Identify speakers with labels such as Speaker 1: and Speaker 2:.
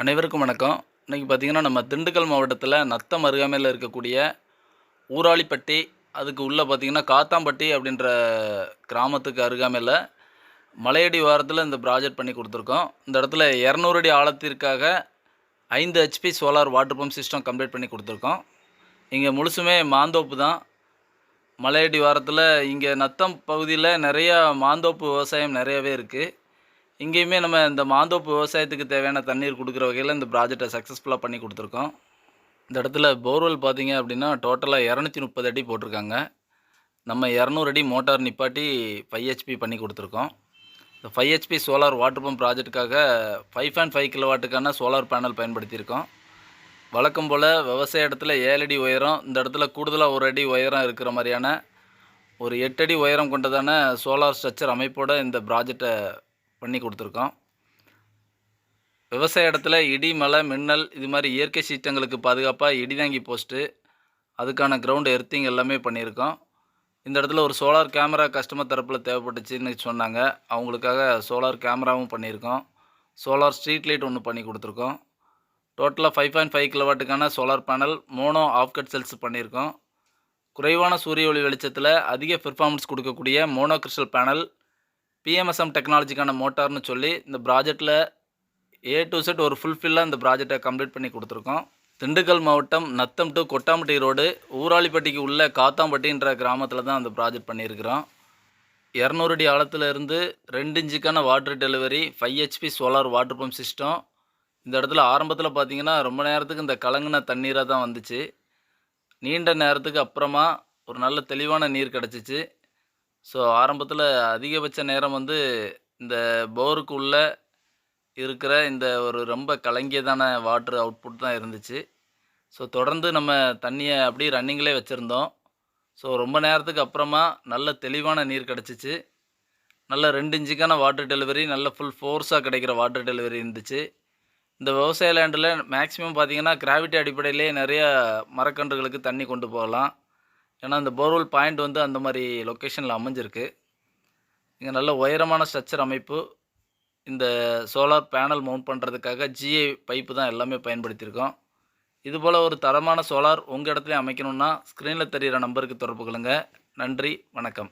Speaker 1: அனைவருக்கும் வணக்கம். இன்றைக்கி பார்த்திங்கன்னா நம்ம திண்டுக்கல் மாவட்டத்தில் நத்தம் அருகாமையில் இருக்கக்கூடிய ஊராளிப்பட்டி அதுக்கு உள்ளே பார்த்திங்கன்னா காத்தாம்பட்டி அப்படின்ற கிராமத்துக்கு அருகாமையில் மலையடி வாரத்தில் இந்த ப்ராஜெக்ட் பண்ணி கொடுத்துருக்கோம். இந்த இடத்துல இரநூறு அடி ஆழத்திற்காக ஐந்து HP solar water pump system complete பண்ணி கொடுத்துருக்கோம். இங்கே முழுசுமே மாந்தோப்பு தான். மலையடி வாரத்தில் இங்கே நத்தம் பகுதியில் நிறையா மாந்தோப்பு விவசாயம் நிறையவே இருக்குது இங்கேயுமே நம்ம இந்த மாந்தோப்பு விவசாயத்துக்கு தேவையான தண்ணீர் கொடுக்குற வகையில் இந்த ப்ராஜெக்டை சக்ஸஸ்ஃபுல்லாக பண்ணி கொடுத்துருக்கோம். இந்த இடத்துல போர்வெல் பார்த்தீங்க அப்படின்னா டோட்டலாக இரநூத்தி முப்பது அடி போட்டிருக்காங்க. நம்ம இரநூறு அடி மோட்டார் நிப்பாட்டி ஃபைவ் ஹெச்பி பண்ணி கொடுத்துருக்கோம். இந்த five HP solar water pump ப்ராஜெக்ட்டுக்காக five point five கிலோவாட்டுக்கான சோலார் பேனல் பயன்படுத்தியிருக்கோம். வழக்கம் போல் விவசாய இடத்துல ஏழு அடி உயரம் இந்த இடத்துல கூடுதலாக ஒரு அடி உயரம் இருக்கிற மாதிரியான ஒரு எட்டு அடி உயரம் கொண்டதான சோலார் ஸ்ட்ரக்சர் அமைப்போட இந்த ப்ராஜெக்டை பண்ணி கொடுத்துருக்கோம். விவசாய இடத்துல இடி மலை மின்னல் இது மாதிரி இயற்கை சீற்றங்களுக்கு பாதுகாப்பாக இடிதாங்கி போஸ்ட்டு அதுக்கான கிரவுண்டு எர்த்திங் எல்லாமே பண்ணியிருக்கோம். இந்த இடத்துல ஒரு சோலார் கேமரா கஸ்டமர் தரப்பில் தேவைப்பட்டுச்சுன்னு சொன்னாங்க. அவங்களுக்காக சோலார் கேமராவும் பண்ணியிருக்கோம். சோலார் ஸ்ட்ரீட் லைட் ஒன்று பண்ணி கொடுத்துருக்கோம். டோட்டலாக five point five கிலோவாட்டுக்கான solar panel mono half cut cells பண்ணியிருக்கோம். குறைவான சூரிய ஒளி வெளிச்சத்தில் அதிக பெர்ஃபார்மன்ஸ் கொடுக்கக்கூடிய மோனோ கிறிஸ்டல் பேனல் பிஎம்எஸ்எம் டெக்னாலஜிக்கான மோட்டார்னு சொல்லி இந்த ப்ராஜெக்டில் ஏ டு செட் ஒரு ஃபுல்ஃபில்லாக இந்த ப்ராஜெக்டை கம்ப்ளீட் பண்ணி கொடுத்துருக்கோம். திண்டுக்கல் மாவட்டம் நத்தம் டு கொட்டாம்பட்டி ரோடு ஊராளிப்பட்டிக்கு உள்ள காத்தாம்பட்டின்ற கிராமத்தில் தான் அந்த ப்ராஜெக்ட் பண்ணியிருக்கிறோம். இரநூறு அடி ஆழத்தில் இருந்து ரெண்டு இன்ச்சுக்கான water delivery five HP solar water pump system இந்த இடத்துல ஆரம்பத்தில் பார்த்தீங்கன்னா ரொம்ப நேரத்துக்கு இந்த கலங்கின தண்ணீராக தான் வந்துச்சு. நீண்ட நேரத்துக்கு அப்புறமா ஒரு நல்ல தெளிவான நீர் கிடச்சிச்சு. ஸோ ஆரம்பத்தில் அதிகபட்ச நேரம் வந்து இந்த போருக்குள்ளே இருக்கிற இந்த ஒரு ரொம்ப கலங்கியதான வாட்ரு அவுட்புட் தான் இருந்துச்சு. ஸோ தொடர்ந்து நம்ம தண்ணியை அப்படியே ரன்னிங்லே வச்சுருந்தோம். ஸோ ரொம்ப நேரத்துக்கு அப்புறமா நல்ல தெளிவான நீர் கிடச்சிச்சு. நல்ல ரெண்டு இன்ச்சுக்கான வாட்டர் டெலிவரி நல்ல ஃபுல் ஃபோர்ஸாக கிடைக்கிற வாட்டர் டெலிவரி இருந்துச்சு. இந்த விவசாய லேண்டில் மேக்ஸிமம் பார்த்திங்கன்னா கிராவிட்டி அடிப்படையிலே நிறைய மரக்கன்றுகளுக்கு தண்ணி கொண்டு போகலாம். ஏன்னா இந்த போர்வெல் பாயிண்ட் வந்து அந்த மாதிரி லொக்கேஷனில் அமைஞ்சிருக்கு. இங்கே நல்ல உயரமான ஸ்ட்ரக்சர் அமைப்பு. இந்த சோலார் பேனல் மவுண்ட் பண்ணுறதுக்காக ஜிஐ பைப்பு தான் எல்லாமே பயன்படுத்தியிருக்கோம். இதுபோல் ஒரு தரமான சோலார் உங்கள் இடத்துலையும் அமைக்கணுன்னா ஸ்க்ரீனில் தெரிகிற நம்பருக்கு தொடர்பு கொள்ளுங்கள் நன்றி வணக்கம்.